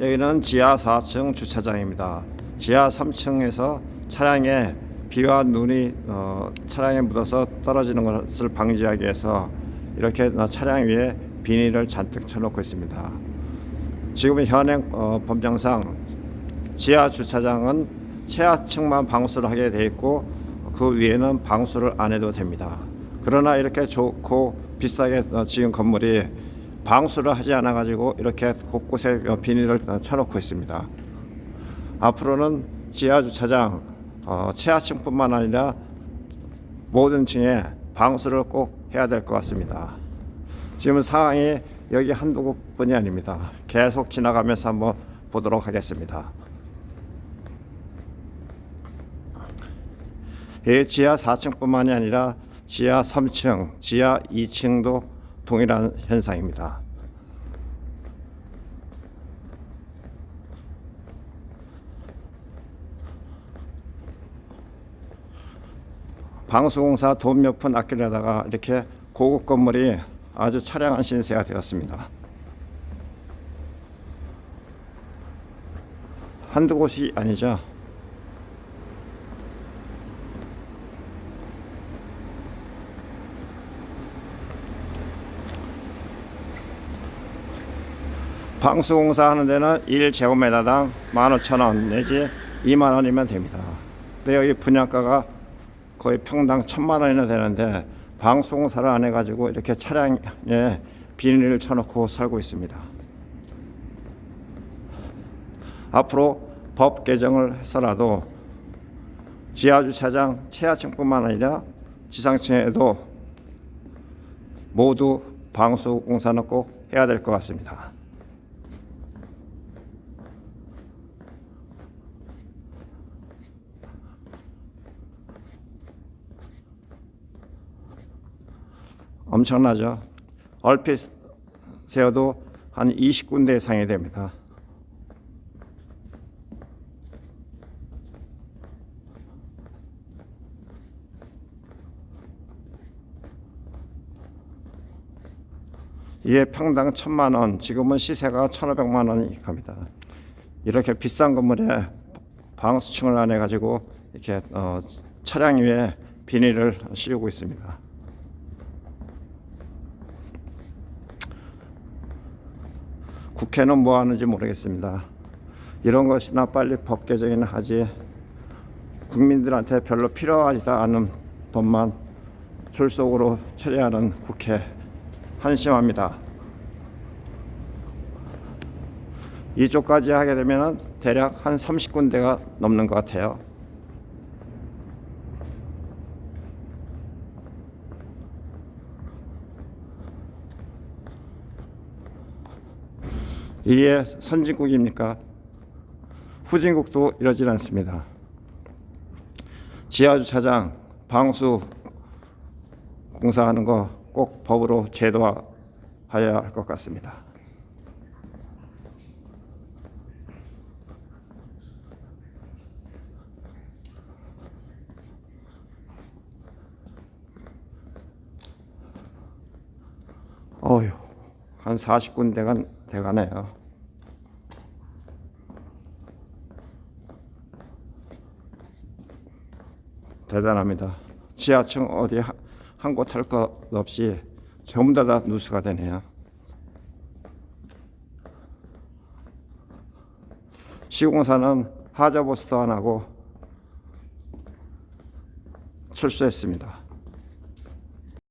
여기는 지하 4층 주차장입니다. 지하 3층에서 차량에 비와 눈이 어, 차량에 묻어서 떨어지는 것을 방지하기 위해서 이렇게 어, 차량 위에 비닐을 잔뜩 쳐놓고 있습니다. 지금 현행 어, 법령상 지하 주차장은 최하층만 방수를 하게 돼 있고 그 위에는 방수를 안 해도 됩니다. 그러나 이렇게 좋고 비싸게 어, 지은 건물이 방수를 하지 않아 가지고 이렇게 곳곳에 어, 비닐을 어, 쳐놓고 있습니다. 앞으로는 지하 주차장 어, 최하층뿐만 아니라 모든 층에 방수를 꼭 해야 될 것 같습니다. 지금 상황이 여기 한두 곳뿐이 아닙니다. 계속 지나가면서 한번 보도록 하겠습니다. 이 지하 4층뿐만이 아니라 지하 3층, 지하 2층도 동일한 현상입니다. 방수공사 돈 몇 푼 아끼려다가 이렇게 고급 건물이 아주 차량한 신세가 되었습니다. 한두 곳이 아니죠. 방수공사 하는 데는 1제곱미터당 15,000원 내지 2만 원이면 됩니다. 근데 여기 분양가가 거의 평당 1천만 원이나 되는데 방수공사를 안 해가지고 이렇게 차량에 비닐을 쳐놓고 살고 있습니다. 앞으로 법 개정을 해서라도 지하주차장 최하층뿐만 아니라 지상층에도 모두 방수공사는 꼭 해야 될 것 같습니다. 엄청나죠. 얼핏 세어도 한 20군데 이상이 됩니다. 이게 평당 천만 원, 지금은 시세가 천오백만 원이 갑니다. 이렇게 비싼 건물에 방수층을 안 해가지고 이렇게 어, 차량 위에 비닐을 씌우고 있습니다. 국회는 뭐 하는지 모르겠습니다. 이런 것이나 빨리 법 개정이나 하지 국민들한테 별로 필요하지도 않은 법만 졸속으로 처리하는 국회 한심합니다. 이쪽까지 하게 되면 대략 한 30군데가 넘는 것 같아요. 이게 선진국입니까? 후진국도 이러질 않습니다. 지하주차장 방수 공사하는 거 꼭 법으로 제도화해야 할 것 같습니다. 어휴, 한 40군데가 돼가네요. 대단합니다. 지하층 어디 한 곳 할 것 없이 전부 다, 다 누수가 되네요. 시공사는 하자 보수도 안 하고 철수했습니다.